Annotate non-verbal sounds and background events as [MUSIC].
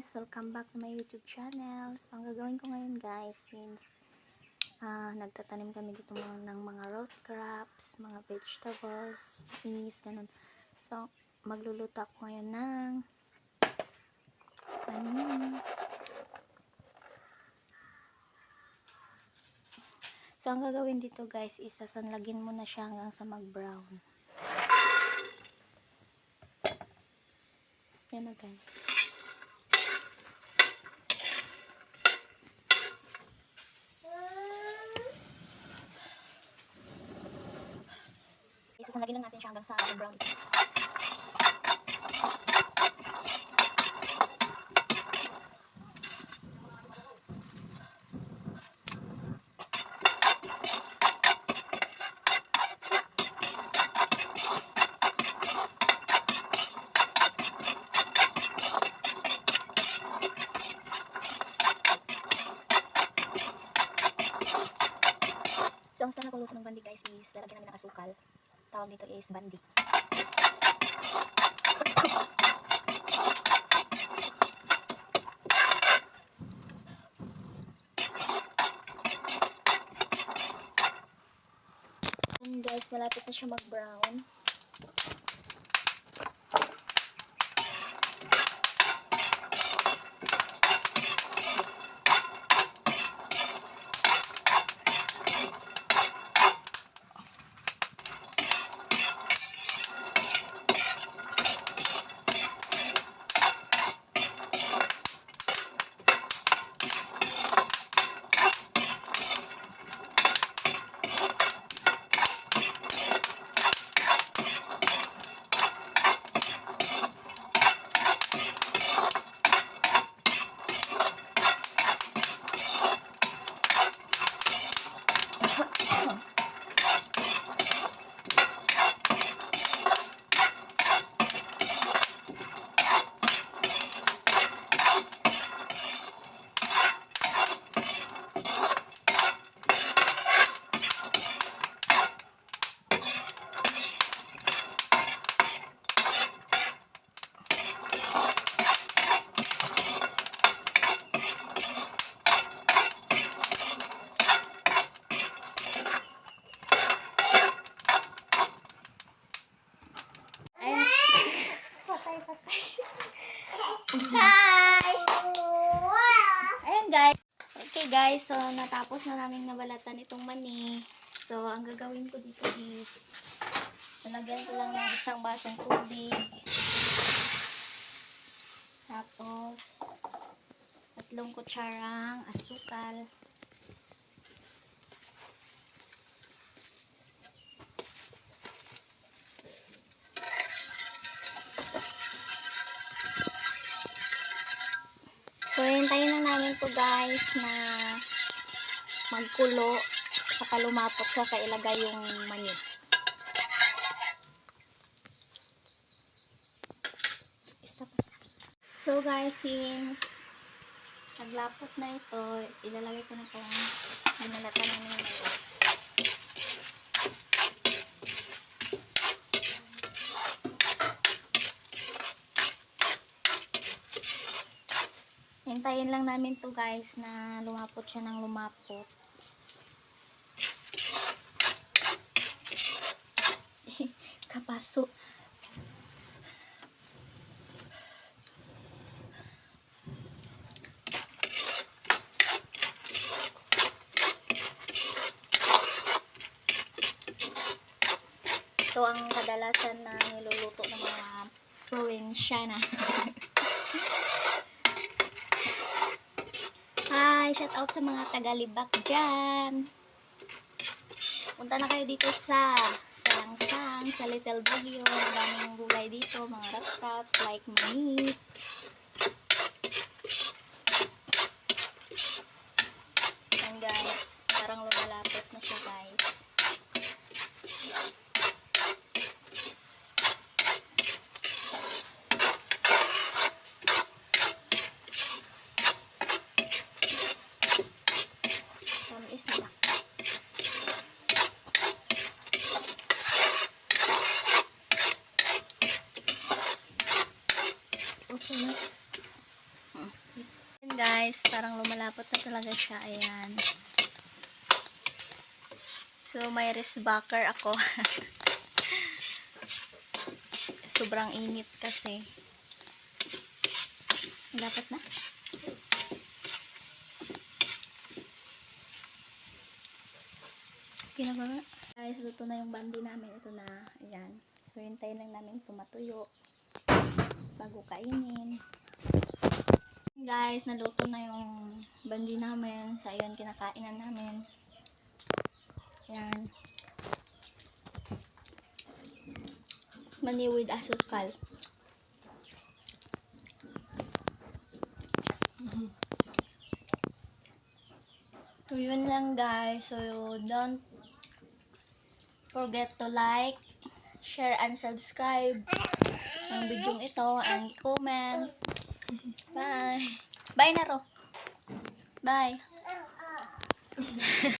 guys! Welcome back to my YouTube channel. So, ang gagawin ko ngayon guys, since ah, nagtatanim kami dito mga, ng mga root crops, mga vegetables, is, ganun. So, magluluto ako ngayon ng ano, So, ang gagawin dito guys, is sasanlagin mo na siya hanggang sa mag-brown. Yan na guys. Isasanlagin lang natin siya hanggang sa brown. So, ang style na kuluto ng bandi guys is lalagyan namin ng asukal. Tawag dito is bandi. And guys, malapit na siya mag-brown. [LAUGHS] Hi! Ayan guys. Okay guys, so natapos na namin nabalatan itong mani. So, ang gagawin ko dito is lalagyan ko lang ng isang basong tubig. Tapos, tatlong kutsarang asukal. So, hintayin lang namin to guys na magkulo saka lumapot siya sa ilagay yung mani. Stop. So guys, since naglapot na ito, ilalagay ko na itong binalatan namin ito. Hintayin lang namin to guys na lumapot siya ng lumapot. [LAUGHS] Kapaso. Ito ang kadalasan na niluluto ng mga probinsya na. [LAUGHS] Hi! Shout out sa mga taga-libak dyan. Punta na kayo dito sa Salangsang, sa Little Baguio. Ang gulay dito, mga crops like mani. Ayan guys, parang lumalapit na siya guys. Tamis na. Na. guys, parang lumalapot na talaga siya. Ayan. So, may wrist backer ako. [LAUGHS] Sobrang init kasi. Dapat na. Ginagawa na. Guys, luto na yung bandi namin. Ito na. Ayan. So, hintayin lang namin tumatuyo. Bago kainin. Guys, naluto na yung bandi namin. Sa yun, kinakain na namin. Ayan. Mani with asukal. So, yun lang guys. So, don't forget to like, share, and subscribe ang video ito and comment. Bye. Bye na. Bye.